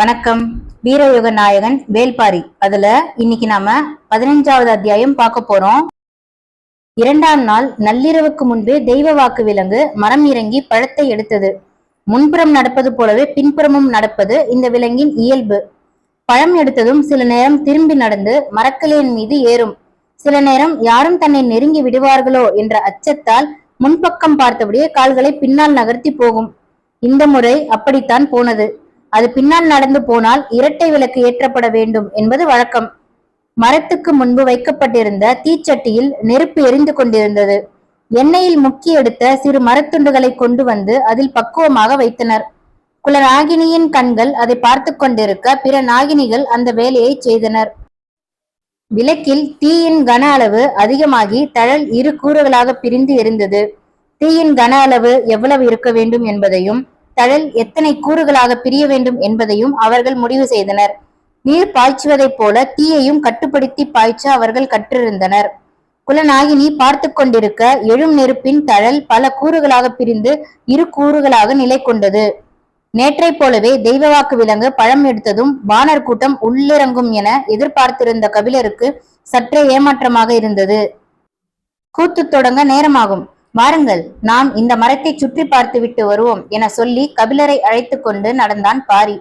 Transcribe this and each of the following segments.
வணக்கம். வீரயுக நாயகன் வேல்பாரி. அதுல இன்னைக்கு நாம பதினஞ்சாவது அத்தியாயம் பார்க்க போறோம். இரண்டாம் நாள் நள்ளிரவுக்கு முன்பே தெய்வ வாக்கு விலங்கு மரம் இறங்கி பழத்தை எடுத்தது. முன்புறம் நடப்பது போலவே பின்புறமும் நடப்பது இந்த விலங்கின் இயல்பு. பழம் எடுத்ததும் சில நேரம் திரும்பி நடந்து மரக்கிளையின் மீது ஏறும். சில நேரம் யாரும் தன்னை நெருங்கி விடுவார்களோ என்ற அச்சத்தால் முன்பக்கம் பார்த்தபடியே கால்களை பின்னால் நகர்த்தி போகும். இந்த முறை அப்படித்தான் போனது. அது பின்னால் நடந்து போனால் இரட்டை விளக்கு ஏற்றப்பட வேண்டும் என்பது வழக்கம். மரத்துக்கு முன்பு வைக்கப்பட்டிருந்த தீச்சட்டியில் நெருப்பு எரிந்து கொண்டிருந்தது. எண்ணெயில் முக்கி எடுத்த சிறு மரத்துண்டுகளை கொண்டு வந்து அதில் பக்குவமாக வைத்தனர். குல நாகினியின் கண்கள் அதை பார்த்து கொண்டிருக்க பிற நாகினிகள் அந்த வேலையை செய்தனர். விளக்கில் தீயின் கன அளவு அதிகமாகி தழல் இரு கூறுகளாக பிரிந்து எரிந்தது. தீயின் கன அளவு எவ்வளவு இருக்க வேண்டும் என்பதையும் தழல் எத்தனை கூறுகளாக பிரிய வேண்டும் என்பதையும் அவர்கள் முடிவு செய்தனர். நீர் பாய்ச்சுவதைப் போல தீயையும் கட்டுப்படுத்தி பாய்ச்ச அவர்கள் கற்றிருந்தனர். குலநாகினி பார்த்து கொண்டிருக்க எழும் நெருப்பின் தழல் பல கூறுகளாக பிரிந்து இரு கூறுகளாக நிலை கொண்டது. நேற்றைப் போலவே தெய்வவாக்கு விலங்கு பழம் எடுத்ததும் வானர் கூட்டம் உள்ளிறங்கும் என எதிர்பார்த்திருந்த கபிலருக்கு சற்றே ஏமாற்றமாக இருந்தது. கூத்து தொடங்க நேரமாகும். வாருங்கள் நாம் இந்த மரத்தை சுற்றி பார்த்துவிட்டு வருவோம் என சொல்லி கபிலரை அழைத்து கொண்டு நடந்தான் பாரி.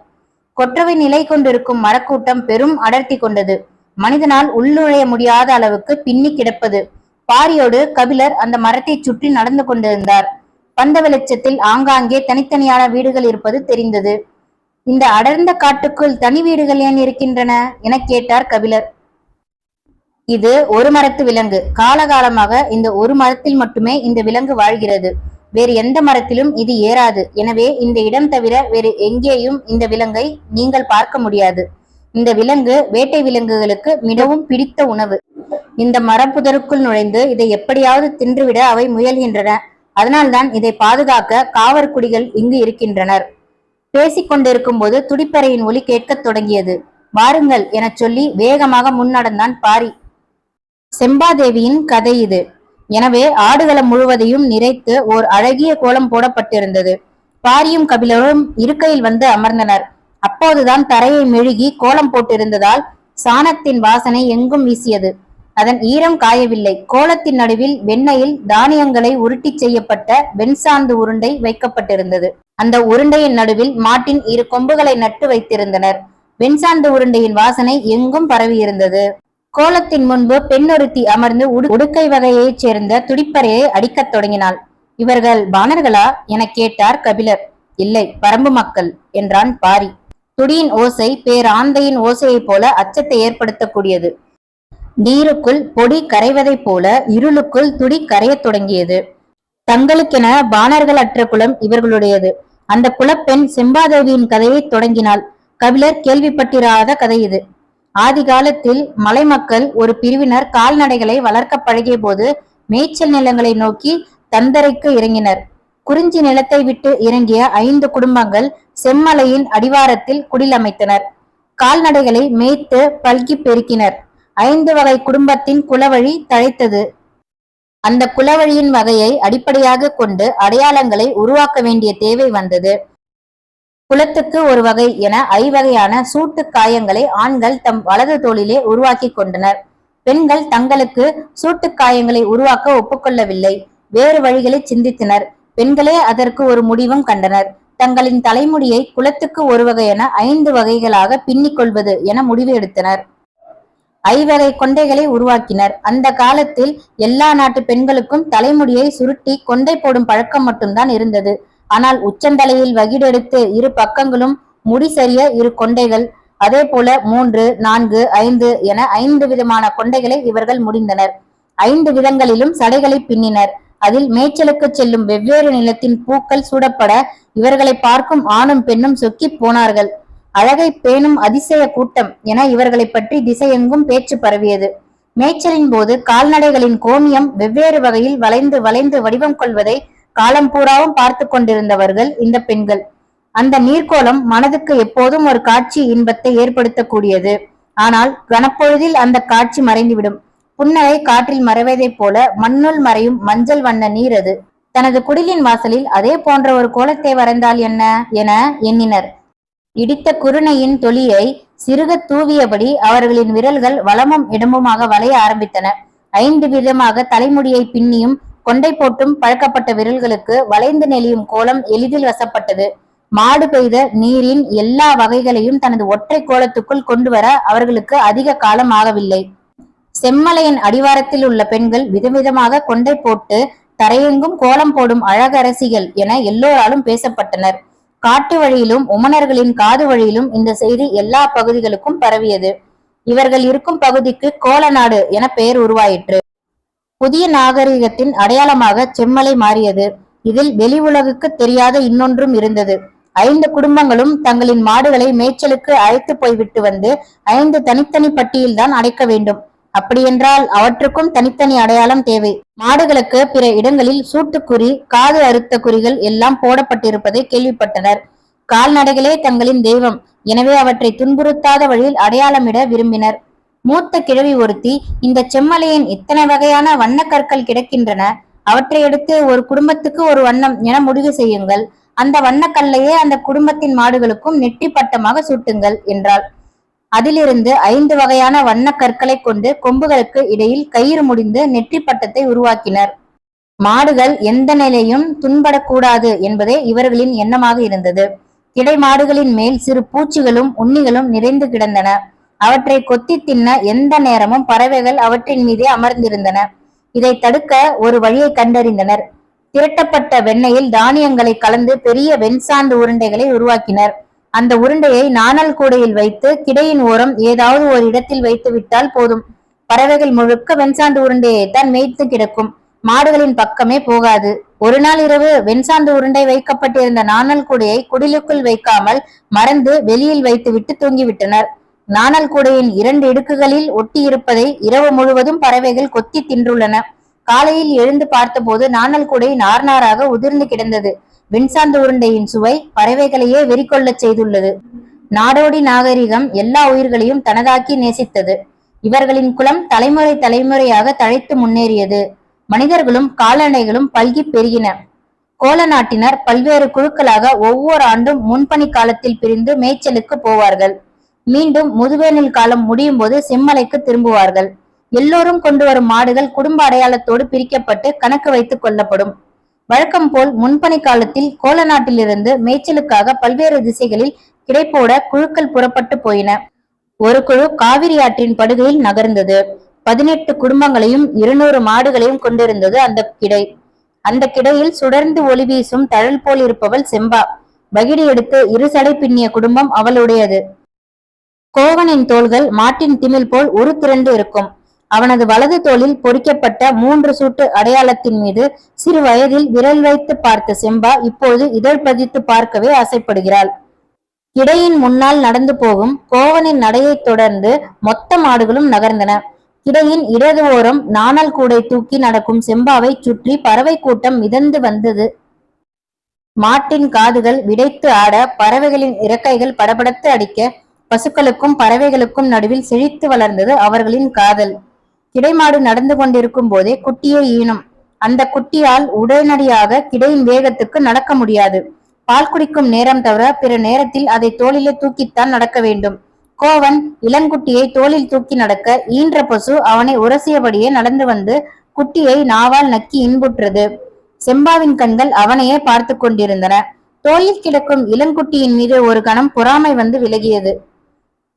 கொற்றவை நிலை கொண்டிருக்கும் மரக்கூட்டம் பெரும் அடர்த்தி கொண்டது. மனிதனால் உள்ளுழைய முடியாத அளவுக்கு பின்னி கிடப்பது. பாரியோடு கபிலர் அந்த மரத்தை சுற்றி நடந்து கொண்டிருந்தார். பந்த வெளிச்சத்தில் ஆங்காங்கே தனித்தனியான வீடுகள் இருப்பது தெரிந்தது. இந்த அடர்ந்த காட்டுக்குள் தனி வீடுகள் ஏன் இருக்கின்றன? என கேட்டார் கபிலர். இது ஒரு மரத்து விலங்கு. காலகாலமாக இந்த ஒரு மரத்தில் மட்டுமே இந்த விலங்கு வாழ்கிறது. வேறு எந்த மரத்திலும் இது ஏறாது. எனவே இந்த இடம் தவிர வேறு எங்கேயும் இந்த விலங்கை நீங்கள் பார்க்க முடியாது. இந்த விலங்கு வேட்டை விலங்குகளுக்கு மிகவும் பிடித்த உணவு. இந்த மரப்புதருக்குள் நுழைந்து இதை எப்படியாவது தின்றுவிட அவை முயல்கின்றன. அதனால்தான் இதை பாதுகாக்க காவற்குடிகள் இங்கு இருக்கின்றனர். பேசிக் கொண்டிருக்கும் போது துடிப்பறையின் ஒலி கேட்கத் தொடங்கியது. வாருங்கள் எனச் சொல்லி வேகமாக முன்னடந்தான் பாரி. செம்பாதேவியின் கதை இது. எனவே ஆடுகளம் முழுவதையும் நிறைத்து ஓர் அழகிய கோலம் போடப்பட்டிருந்தது. பாரியும் கபிலரும் இருக்கையில் வந்து அமர்ந்தனர். அப்போதுதான் தரையை மெழுகி கோலம் போட்டிருந்ததால் சாணத்தின் வாசனை எங்கும் வீசியது. அதன் ஈரம் காயவில்லை. கோலத்தின் நடுவில் வெண்ணையில் தானியங்களை உருட்டி செய்யப்பட்ட வெண்சாந்து உருண்டை வைக்கப்பட்டிருந்தது. அந்த உருண்டையின் நடுவில் மாட்டின் இரு கொம்புகளை நட்டு வைத்திருந்தனர். வெண்சாந்து உருண்டையின் வாசனை எங்கும் பரவியிருந்தது. கோலத்தின் முன்பு பெண்ணொருத்தி அமர்ந்து உடு உடுக்கை வகையைச் சேர்ந்த துடிப்பறையை அடிக்கத் தொடங்கினாள். இவர்கள் பாணர்களா? என கேட்டார் கபிலர். இல்லை பரம்பு மக்கள் என்றான் பாரி. துடியின் ஓசை பேராந்தையின் ஓசையைப் போல அச்சத்தை ஏற்படுத்தக்கூடியது. நீருக்குள் பொடி கரைவதைப் போல இருளுக்குள் துடி கரையத் தொடங்கியது. தங்களுக்கென பாணர்கள் அற்ற குலம் இவர்களுடையது. அந்த குலப்பெண் செம்பாதேவியின் கதையை தொடங்கினாள். கபிலர் கேள்விப்பட்டிராத கதை இது. ஆதி காலத்தில் மலை மக்கள் ஒரு பிரிவினர் கால்நடைகளை வளர்க்க பழகிய போது மேய்ச்சல் நிலங்களை நோக்கி தந்தரைக்கு இறங்கினர். குறிஞ்சி நிலத்தை விட்டு இறங்கிய ஐந்து குடும்பங்கள் செம்மலையின் அடிவாரத்தில் குடிலமைத்தனர். கால்நடைகளை மேய்த்து பல்கி பெருக்கினர். ஐந்து வகை குடும்பத்தின் குலவழி தழைத்தது. அந்த குலவழியின் வகையை அடிப்படையாக கொண்டு அடையாளங்களை உருவாக்க வேண்டிய தேவை வந்தது. குலத்துக்கு ஒரு வகை என ஐவகையான சூட்டு காயங்களை ஆண்கள் தம் வலது தோளிலே உருவாக்கி கொண்டனர். பெண்கள் தங்களுக்கு சூட்டு காயங்களை உருவாக்க ஒப்புக்கொள்ளவில்லை. வேறு வழிகளை சிந்தித்தனர். பெண்களே அதற்கு ஒரு முடிவும் கண்டனர். தங்களின் தலைமுடியை குலத்துக்கு ஒரு வகை என ஐந்து வகைகளாக பின்னிக் கொள்வது என முடிவு எடுத்தனர். ஐவகை கொண்டைகளை உருவாக்கினர். அந்த காலத்தில் எல்லா நாட்டு பெண்களுக்கும் தலைமுடியை சுருட்டி கொண்டை போடும் பழக்கம் மட்டும்தான் இருந்தது. ஆனால் உச்சந்தலையில் வகிடெடுத்து இரு பக்கங்களும் முடி சரிய இரு கொண்டைகள். அதே போல மூன்று நான்கு ஐந்து என ஐந்து விதமான கொண்டைகளை இவர்கள் முடிந்தனர். ஐந்து விதங்களிலும் சடைகளை பின்னினர். அதில் மேய்ச்சலுக்கு செல்லும் வெவ்வேறு நிலத்தின் பூக்கள் சூடப்பட இவர்களை பார்க்கும் ஆணும் பெண்ணும் சொக்கி போனார்கள். அழகை பேணும் அதிசய கூட்டம் என இவர்களை பற்றி திசையெங்கும் பேச்சு பரவியது. மேய்ச்சலின் போது கால்நடைகளின் கோமியம் வெவ்வேறு வகையில் வளைந்து வளைந்து வடிவம் கொள்வதை காலம் பூராவும் பார்த்து கொண்டிருந்தவர்கள் இந்த பெண்கள். அந்த நீர்க்கோலம் மனதுக்கு எப்போதும் ஒரு காட்சி இன்பத்தை ஏற்படுத்தக்கூடியது. ஆனால் கனப்பொழுதில் அந்த காட்சி மறைந்துவிடும். புன்னகை காற்றில் மறைவதைப் போல மண்ணுள் மறையும் மஞ்சள் வண்ண நீர் அது. தனது குடிலின் வாசலில் அதே போன்ற ஒரு கோலத்தை வரைந்தால் என்ன? என எண்ணினர். இடித்த குருணையின் தொலியை சிறுக தூவியபடி அவர்களின் விரல்கள் வளமும் இடமுமாக வளைய ஆரம்பித்தன. ஐந்து விதமாக தலைமுடியை பின்னியும் கொண்டை போட்டும் பழக்கப்பட்ட விரல்களுக்கு வளைந்து நெளியும் கோலம் எளிதில் வசப்பட்டது. மாடு பெய்த நீரின் எல்லா வகைகளையும் தனது ஒற்றை கோலத்துக்குள் கொண்டு வர அவர்களுக்கு அதிக காலம் ஆகவில்லை. செம்மலையின் அடிவாரத்தில் உள்ள பெண்கள் விதவிதமாக கொண்டை போட்டு தரையெங்கும் கோலம் போடும் அழகரசிகள் என எல்லோராலும் பேசப்பட்டனர். காட்டு வழியிலும் உமனர்களின் காது வழியிலும் இந்த செய்தி எல்லா பகுதிகளுக்கும் பரவியது. இவர்கள் இருக்கும் பகுதிக்கு கோலநாடு என பெயர் உருவாயிற்று. புதிய நாகரிகத்தின் அடையாளமாக செம்மலை மாறியது. இதில் வெளி உலகுக்கு தெரியாத இன்னொன்றும் இருந்தது. ஐந்து குடும்பங்களும் தங்களின் மாடுகளை மேய்ச்சலுக்கு அழைத்து போய்விட்டு வந்து ஐந்து தனித்தனி பட்டியல்தான் அடைக்க வேண்டும். அப்படியென்றால் அவற்றுக்கும் தனித்தனி அடையாளம் தேவை. மாடுகளுக்கு பிற இடங்களில் சூட்டுக்குறி காது அறுத்த குறிகள் எல்லாம் போடப்பட்டிருப்பதை கேள்விப்பட்டனர். கால்நடைகளே தங்களின் தெய்வம். எனவே அவற்றை துன்புறுத்தாத வழியில் அடையாளமிட விரும்பினர். மூத்த கிழவி ஒருத்தி இந்த செம்மலையின் இத்தனை வகையான வண்ணக்கற்கள் கிடக்கின்றன அவற்றை எடுத்து ஒரு குடும்பத்துக்கு ஒரு வண்ணம் என முடிவு செய்யுங்கள். அந்த வண்ணக்கல்லையே அந்த குடும்பத்தின் மாடுகளுக்கும் நெற்றி பட்டமாக சூட்டுங்கள் என்றாள். அதிலிருந்து ஐந்து வகையான வண்ண கற்களை கொண்டு கொம்புகளுக்கு இடையில் கயிறு முடிந்து நெற்றி பட்டத்தை உருவாக்கினர். மாடுகள் எந்த நிலையும் துன்படக்கூடாது என்பதே இவர்களின் எண்ணமாக இருந்தது. கிடை மாடுகளின் மேல் சிறு பூச்சிகளும் உண்ணிகளும் நிறைந்து கிடந்தன. அவற்றை கொத்தி தின்ன எந்த நேரமும் பறவைகள் அவற்றின் மீதே அமர்ந்திருந்தன. இதை தடுக்க ஒரு வழியை கண்டறிந்தனர். திரட்டப்பட்ட வெண்ணெயில் தானியங்களை கலந்து பெரிய வெண்சாந்து உருண்டைகளை உருவாக்கினர். அந்த உருண்டையை நாணல் கூடையில் வைத்து கிடையின் ஓரம் ஏதாவது ஒரு இடத்தில் வைத்து விட்டால் போதும். பறவைகள் முழுக்க வெண்சாந்து உருண்டையைத்தான் மேய்த்து கிடக்கும். மாடுகளின் பக்கமே போகாது. ஒரு நாள் இரவு வெண்சாந்து உருண்டை வைக்கப்பட்டிருந்த நாணல் கூடையை குடிலுக்குள் வைக்காமல் மறந்து வெளியில் வைத்துவிட்டு தூங்கிவிட்டனர். நாணல் கூடையின் இரண்டு இடுக்குகளில் ஒட்டியிருப்பதை இரவு முழுவதும் பறவைகள் கொத்தி தின்றுள்ளன. காலையில் எழுந்து பார்த்தபோது நாணல் கூடை நார்நாராக உதிர்ந்து கிடந்தது. வெண்சாந்த உருண்டையின் சுவை பறவைகளையே வெறிக்கொள்ளச் செய்துள்ளது. நாடோடி நாகரிகம் எல்லா உயிர்களையும் தனதாக்கி நேசித்தது. இவர்களின் குலம் தலைமுறை தலைமுறையாக தழைத்து முன்னேறியது. மனிதர்களும் கால்நடைகளும் பல்கி பெருகின. கோல நாட்டினர் பல்வேறு குழுக்களாக ஒவ்வொரு ஆண்டும் முன்பனி காலத்தில் பிரிந்து மேய்ச்சலுக்கு போவார்கள். மீண்டும் முதுவேனில் காலம் முடியும் போது செம்மலைக்கு திரும்புவார்கள். எல்லோரும் கொண்டு வரும் மாடுகள் குடும்ப அடையாளத்தோடு பிரிக்கப்பட்டு கணக்கு வைத்துக் கொள்ளப்படும். வழக்கம் போல் முன்பனை காலத்தில் கோல நாட்டிலிருந்து மேய்ச்சலுக்காக பல்வேறு திசைகளில் கிடைப்போட குழுக்கள் புறப்பட்டு போயின. ஒரு குழு காவிரி ஆற்றின் படுகையில் நகர்ந்தது. பதினெட்டு குடும்பங்களையும் இருநூறு மாடுகளையும் கொண்டிருந்தது அந்த கிடை. அந்த கிடையில் சுடர்ந்து ஒளி வீசும் தழல் போல் இருப்பவள் செம்பா. பகிடி எடுத்து இருசடை பின்னிய குடும்பம் அவளுடையது. கோவனின் தோள்கள் மாட்டின் திமில் போல் உரு திரண்டு இருக்கும். அவனது வலது தோளில் பொறிக்கப்பட்ட மூன்று சூட்டு அடையாளத்தின் மீது சிறு வயதில் விரல் வைத்து பார்த்த செம்பா இப்போது இதழ் பதித்து பார்க்கவே ஆசைப்படுகிறாள். கிடையின் முன்னால் நடந்து போகும் கோவனின் நடையைத் தொடர்ந்து மொத்த மாடுகளும் நகர்ந்தன. கிடையின் இடது ஓரம் நாணல் கூடை தூக்கி நடக்கும் செம்பாவை சுற்றி பறவை கூட்டம் மிதந்து வந்தது. மாட்டின் காதுகள் விடைத்து ஆட பறவைகளின் இறக்கைகள் படபடத்து அடிக்க பசுக்களுக்கும் பறவைகளுக்கும் நடுவில் செழித்து வளர்ந்தது அவர்களின் காதல். கிடைமாடு நடந்து கொண்டிருக்கும் போதே குட்டியை ஈனும். அந்த குட்டியால் உடனடியாக கிடையின் வேகத்துக்கு நடக்க முடியாது. பால் குடிக்கும் நேரம் தவிர பிற நேரத்தில் அதை தோளிலே தூக்கித்தான் நடக்க வேண்டும். கோவன் இளங்குட்டியை தோளில் தூக்கி நடக்க ஈன்ற பசு அவனை உரசியபடியே நடந்து வந்து குட்டியை நாவால் நக்கி இன்புற்றது. செம்பாவின் கண்கள் அவனையே பார்த்து கொண்டிருந்தன. தோளில் கிடக்கும் இளங்குட்டியின் மீது ஒரு கணம் பொறாமை வந்து விலகியது.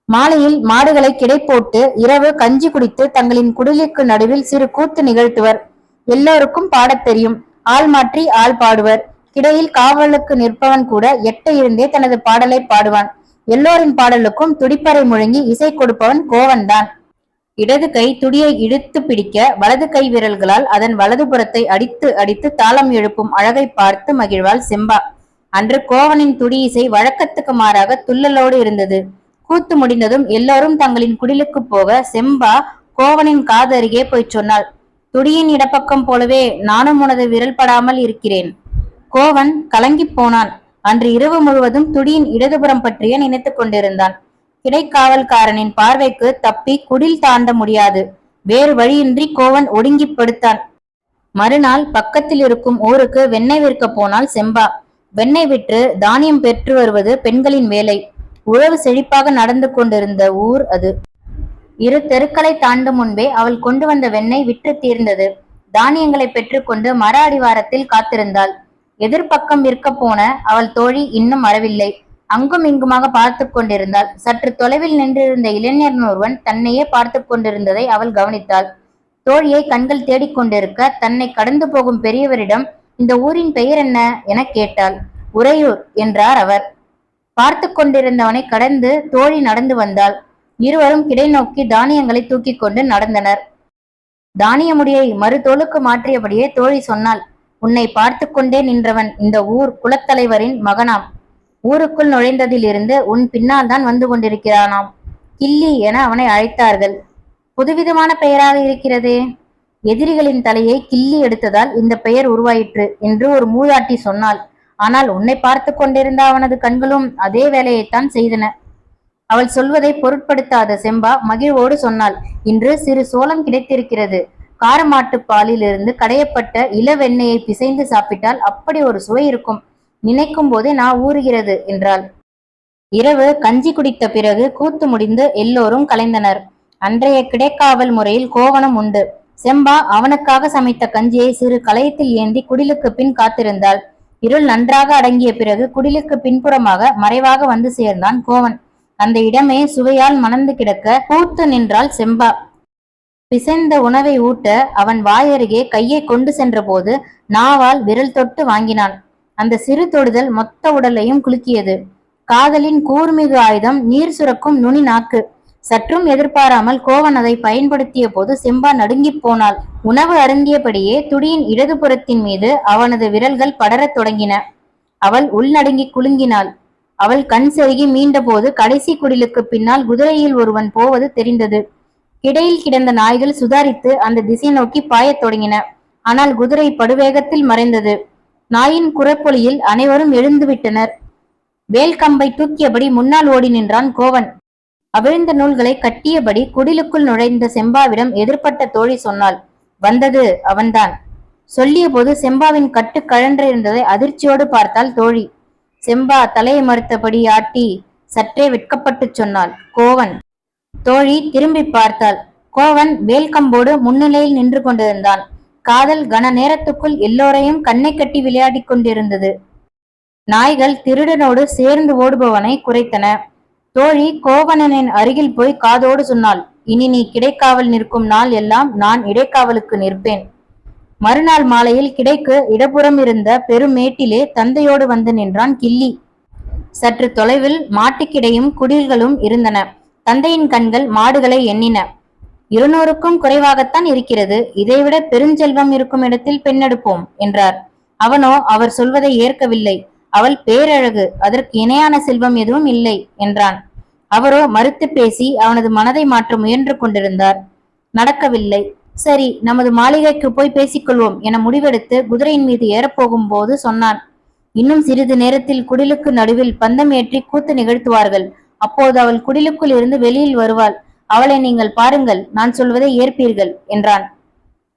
மாலையில் மாடுகளை கிடை போட்டு இரவு கஞ்சி குடித்து தங்களின் குடிலுக்கு நடுவில் சிறு கூத்து நிகழ்த்துவர். எல்லோருக்கும் பாடத் தெரியும். ஆள் மாற்றி ஆள் பாடுவர். கிடையில் காவலுக்கு நிற்பவன் கூட எட்ட இருந்தே தனது பாடலை பாடுவான். எல்லோரின் பாடலுக்கும் துடிப்பறை முழங்கி இசை கொடுப்பவன் கோவன்தான் இடது கை துடியை இழுத்து பிடிக்க வலது கை விரல்களால் அதன் வலது புறத்தை அடித்து அடித்து தாளம் எழுப்பும் அழகை பார்த்து மகிழ்வாள் செம்பா. அன்று கோவனின் துடி இசை வழக்கத்துக்கு மாறாக துள்ளலோடு இருந்தது. கூத்து முடிந்ததும் எல்லாரும் தங்களின் குடிலுக்கு போக செம்பா கோவனின் காதருகே போய் சொன்னாள். துடியின் இடப்பக்கம் போலவே நானும் உனது விரல் படாமல் இருக்கிறேன். கோவன் கலங்கிப் போனான். அன்று இரவு முழுவதும் துடியின் இடதுபுறம் பற்றிய நினைத்துக் கொண்டிருந்தான். கிடைக்காவல்காரனின் பார்வைக்கு தப்பி குடில் தாண்ட முடியாது. வேறு வழியின்றி கோவன் ஒடுங்கிப் படுத்தான். மறுநாள் பக்கத்தில் இருக்கும் ஊருக்கு வெண்ணெய் விற்க போனால் செம்பா. வெண்ணெய் விற்று தானியம் பெற்று வருவது பெண்களின் வேலை. உழவு செழிப்பாக நடந்து கொண்டிருந்த ஊர் அது. இரு தெருக்களை தாண்டும் முன்பே அவள் கொண்டு வந்த வெண்ணெய் விற்று தீர்ந்தது. தானியங்களை பெற்றுக்கொண்டு மர அடிவாரத்தில் காத்திருந்தாள். எதிர்ப்பக்கம் விற்க போன அவள் தோழி இன்னும் வரவில்லை அங்கும் இங்குமாக பார்த்து கொண்டிருந்தாள். சற்று தொலைவில் நின்றிருந்த இளைஞன் ஒருவன் தன்னையே பார்த்து கொண்டிருந்ததை அவள் கவனித்தாள். தோழியை கண்கள் தேடிக்கொண்டிருக்க தன்னை கடந்து போகும் பெரியவரிடம் இந்த ஊரின் பெயர் என்ன? என கேட்டாள். உறையூர் என்றார் அவர். பார்த்து கொண்டிருந்தவனை கடந்து தோழி நடந்து வந்தாள். இருவரும் கிடை நோக்கி தானியங்களை தூக்கி கொண்டு நடந்தனர். தானிய முடியை மறுதோளுக்கு மாற்றியபடியே தோழி சொன்னாள் உன்னை பார்த்து கொண்டே நின்றவன் இந்த ஊர் குலத்தலைவரின் மகனாம். ஊருக்குள் நுழைந்ததிலிருந்து உன் பின்னால் தான் வந்து கொண்டிருக்கிறானாம். கில்லி என அவனை அழைத்தார்கள். புதுவிதமான பெயராக இருக்கிறதே. எதிரிகளின் தலையை கிள்ளி எடுத்ததால் இந்த பெயர் உருவாயிற்று என்று ஒரு மூதாட்டி சொன்னாள். ஆனால் உன்னை பார்த்து கொண்டிருந்த அவனது கண்களும் அதே வேலையைத்தான் செய்தன. அவள் சொல்வதை பொருட்படுத்தாத செம்பா மகிழ்வோடு சொன்னாள் இன்று சிறு சோளம் கிடைத்திருக்கிறது. காரமாட்டு பாலிலிருந்து கடையப்பட்ட இளவெண்ணெயை பிசைந்து சாப்பிட்டால் அப்படி ஒரு சுவை இருக்கும். நினைக்கும் போதே நான் ஊறுகிறது என்றாள். இரவு கஞ்சி குடித்த பிறகு கூத்து முடிந்து எல்லோரும் கலைந்தனர். அன்றைய கிடைக்காவல் முறையில் கோவணம் உண்டு. செம்பா அவனுக்காக சமைத்த கஞ்சியை சிறு கலையத்தில் ஏந்தி குடிலுக்கு பின் காத்திருந்தாள். இருள் நன்றாக அடங்கிய பிறகு குடிலுக்கு பின்புறமாக மறைவாக வந்து சேர்ந்தான் கோவன். அந்த இடமே சுவையால் மணந்து கிடக்க பூத்து நின்றாள் செம்பா. பிசைந்த உணவை ஊட்ட அவன் வாயருகே கையை கொண்டு சென்றபோது நாவால் விரல் தொட்டு வாங்கினான். அந்த சிறு தொடுதல் மொத்த உடலையும் குலுக்கியது. காதலின் கூர்மிகு ஆயுதம் நீர் சுரக்கும் நுனி நாக்கு. சற்றும் எதிர்பாராமல் கோவன் அதை பயன்படுத்திய போது செம்பா நடுங்கிப் போனாள். உணவு அருந்தியபடியே துடியின் இடதுபுறத்தின் மீது அவனது விரல்கள் படரத் தொடங்கின. அவள் உள்நடுங்கி குலுங்கினாள். அவள் கண் செருகி மீண்டபோது கடைசி குடிலுக்கு பின்னால் குதிரையில் ஒருவன் போவது தெரிந்தது. கிடையில் கிடந்த நாய்கள் சுதாரித்து அந்த திசை நோக்கி பாயத் தொடங்கின. ஆனால் குதிரை படுவேகத்தில் மறைந்தது. நாயின் குரப்பொலியில் அனைவரும் எழுந்துவிட்டனர். வேல்கம்பை தூக்கியபடி முன்னால் ஓடி நின்றான் கோவன். அவிழ்ந்த நூல்களை கட்டியபடி குடிலுக்குள் நுழைந்த செம்பாவிடம் எதிர்பட்ட தோழி சொன்னாள் வந்தது அவன்தான். சொல்லிய போது செம்பாவின் கட்டு கழன்றிருந்ததை அதிர்ச்சியோடு பார்த்தாள் தோழி. செம்பா தலையை மறுத்தபடி ஆட்டி சற்றே வெட்கப்பட்டு சொன்னாள் கோவன். தோழி திரும்பி பார்த்தாள் கோவன் வேல்கம்போடு முன்னிலையில் நின்று கொண்டிருந்தான். காதல் கன நேரத்துக்குள் எல்லோரையும் கண்ணை கட்டி விளையாடிக் கொண்டிருந்தது. நாய்கள் திருடனோடு சேர்ந்து ஓடுபவனை குறைத்தன. தோழி கோவணனின் அருகில் போய் காதோடு சொன்னாள். இனி நீ கிடைக்காவல் நிற்கும் நாள் எல்லாம் நான் இடைக்காவலுக்கு நிற்பேன். மறுநாள் மாலையில் கிடைக்கு இடப்புறம் இருந்த பெருமேட்டிலே தந்தையோடு வந்து நின்றான் கிள்ளி சற்று தொலைவில் மாட்டுக்கிடையும் குடில்களும் இருந்தன. தந்தையின் கண்கள் மாடுகளை எண்ணின. இருநூறுக்கும் குறைவாகத்தான் இருக்கிறது. இதைவிட பெருஞ்செல்வம் இருக்கும் இடத்தில் பெண்ணெடுப்போம் என்றார். அவனோ அவர் சொல்வதை ஏற்கவில்லை. அவள் பேரழகு அதற்கு இணையான செல்வம் எதுவும் இல்லை என்றான். அவரோ மறுத்து பேசி அவனது மனதை மாற்ற முயன்று கொண்டிருந்தார். நடக்கவில்லை. சரி நமது மாளிகைக்கு போய் பேசிக்கொள்வோம் என முடிவெடுத்து குதிரையின் மீது ஏறப்போகும் போது சொன்னான். இன்னும் சிறிது நேரத்தில் குடிலுக்கு நடுவில் பந்தம் ஏற்றி கூத்து நிகழ்த்துவார்கள். அப்போது அவள் குடிலுக்குள் இருந்து வெளியில் வருவாள். அவளை நீங்கள் பாருங்கள் நான் சொல்வதை ஏற்பீர்கள் என்றான்.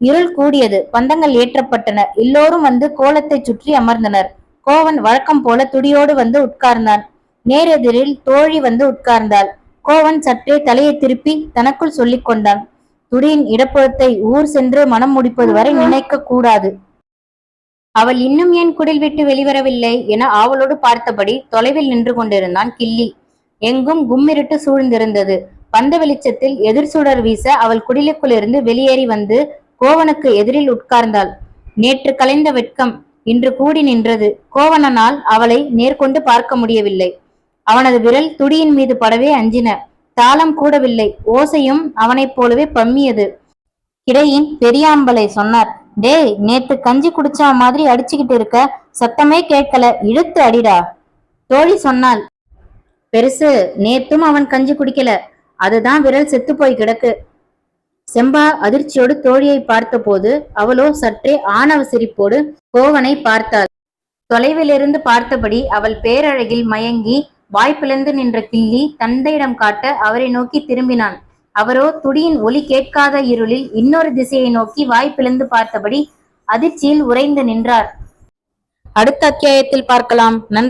இருள் கூடியது. பந்தங்கள் ஏற்றப்பட்டன. எல்லோரும் வந்து கோலத்தை சுற்றி அமர்ந்தனர். கோவன் வழக்கம் போல துடியோடு வந்து உட்கார்ந்தான். நேரெதிரில் தோழி வந்து உட்கார்ந்தாள். கோவன் சற்றே தலையை திருப்பி தனக்குள் சொல்லிக் கொண்டான். துடியின் இடப்புறத்தை ஊர் சென்று மனம் முடிப்பது வரை நினைக்க கூடாது. அவள் இன்னும் ஏன் குடில் விட்டு வெளிவரவில்லை என ஆவலோடு பார்த்தபடி தொலைவில் நின்று கொண்டிருந்தான் கிள்ளி. எங்கும் கும்மிருட்டு சூழ்ந்திருந்தது. பந்த வெளிச்சத்தில் எதிர் சுடர் வீச அவள் குடிலுக்குள்ளிருந்து வெளியேறி வந்து கோவனுக்கு எதிரில் உட்கார்ந்தாள். நேற்று கலைந்த வெட்கம் இன்று கூடி நின்றது. கோவனனால் அவளை நேர்கொண்டு பார்க்க முடியவில்லை. அவனது விரல் துடியின் மீது படவே அஞ்சின. தாளம் கூடவில்லை. ஓசையும் அவனைப் போலவே பம்மியது. கிடையின் பெரியாம்பலை சொன்னார் டேய் நேத்து கஞ்சி குடிச்சா மாதிரி அடிச்சுக்கிட்டு இருக்க. சத்தமே கேட்கல. இழுத்து அடிடா. தோழி சொன்னாள் பெருசு நேத்தும் அவன் கஞ்சி குடிக்கல. அதுதான் விரல் செத்து போய் கிடக்கு. செம்பா அதிர்ச்சியோடு தோழியை பார்த்தபோது அவளோ சற்றே ஆணவ சிரிப்போடு கோவனை பார்த்தாள். தொலைவிலிருந்து பார்த்தபடி அவள் பேரழகில் மயங்கி வாய்ப்பிழந்து நின்ற கிள்ளி தந்தையிடம் காட்ட அவரை நோக்கி திரும்பினான். அவரோ துடியின் ஒலி கேட்காத இருளில் இன்னொரு திசையை நோக்கி வாய்ப்பிழந்து பார்த்தபடி அதிர்ச்சியில் உறைந்து நின்றார். அடுத்த அத்தியாயத்தில் பார்க்கலாம். நன்றி.